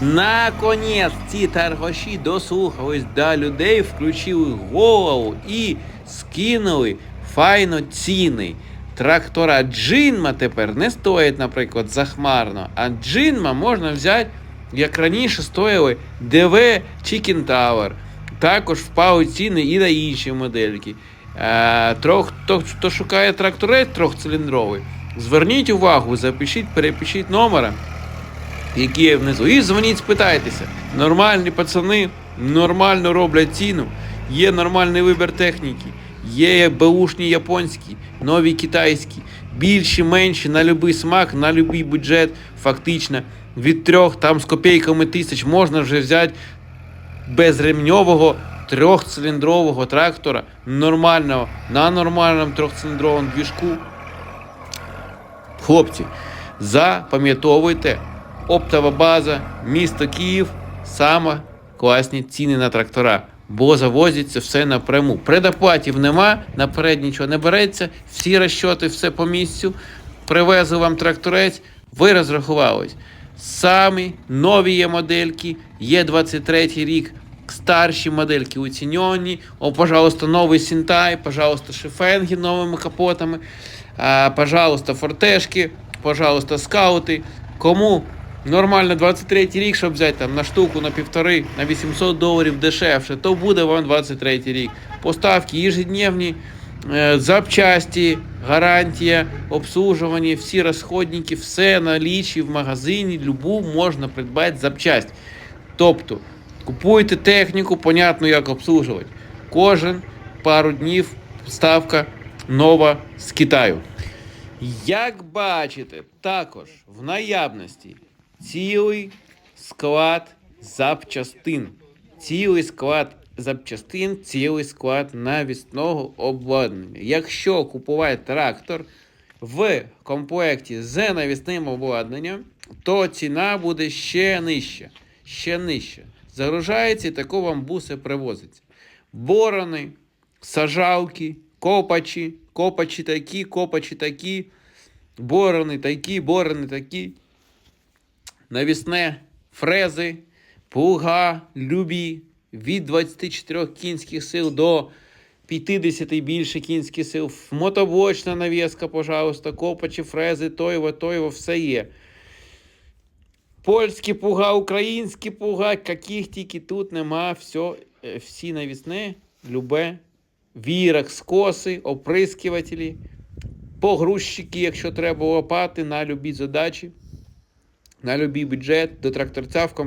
Наконець ці торгаші дослухались до людей, включили голову і скинули файно ціни. Трактора Джинма тепер не стоять, наприклад, захмарно, а Джинма можна взяти, як раніше стояли DV чи Кентавр. Також впали ціни і на інші модельки. Е, трох, хто, хто шукає тракторець трьохциліндровий, зверніть увагу, запишіть, перепишіть номера які є внизу. І дзвоніть, спитайтеся. Нормальні пацани нормально роблять ціну, є нормальний вибір техніки, є беушні японські, нові китайські, більші, менші, на будь-який смак, на будь-який бюджет, фактично. Від трьох там з копійками тисяч можна вже взяти безремньового трьохциліндрового трактора, нормального, на нормальному трьохциліндровому двіжку. Хлопці, запам'ятовуйте, оптова база, місто Київ, саме класні ціни на трактора. Бо завозиться все напряму. Предоплатів нема, наперед нічого не береться, всі розчоти, все по місцю. Привезли вам тракторець, ви розрахувались. Самі нові є модельки, є 23 рік, старші модельки уцінені. О, пожалуйста, новий Сінтай, пожалуйста, шифенги новими капотами, а, пожалуйста, фортешки, пожалуйста, скаути. Кому нормально 23 рік, щоб взяти там на штуку, на півтори, на 800 доларів дешевше, то буде вам 23 рік. Поставки ежедневні, е, запчасті, гарантія, обслужування, всі розходники, все налічі в магазині, любу можна придбати запчасть. Тобто, купуєте техніку, понятно, як обслужувати. Кожен пару днів ставка нова з Китаю. Як бачите, також в наявності цілий склад запчастин. Цілий склад запчастин, цілий склад навісного обладнання. Якщо купувати трактор в комплекті з навісним обладнанням, то ціна буде ще нижча. Ще нижча. Загружається і тако вам буси привозиться. Борони, сажалки, копачі, копачі такі, копачі такі, борони такі, борони такі, навісне, фрези, плуга, любі, від 24 кінських сил до 50 і більше кінських сил, мотоблочна навіска, пожалуйста, копачі, фрези, тойво, тойво, все є. Польські пуга, українські пуга, яких тільки тут нема, все, всі навісне, любе, вірок, скоси, оприскувателі, погрузчики, якщо треба лопати, на любі задачі, на любий бюджет, до тракторця в комплект.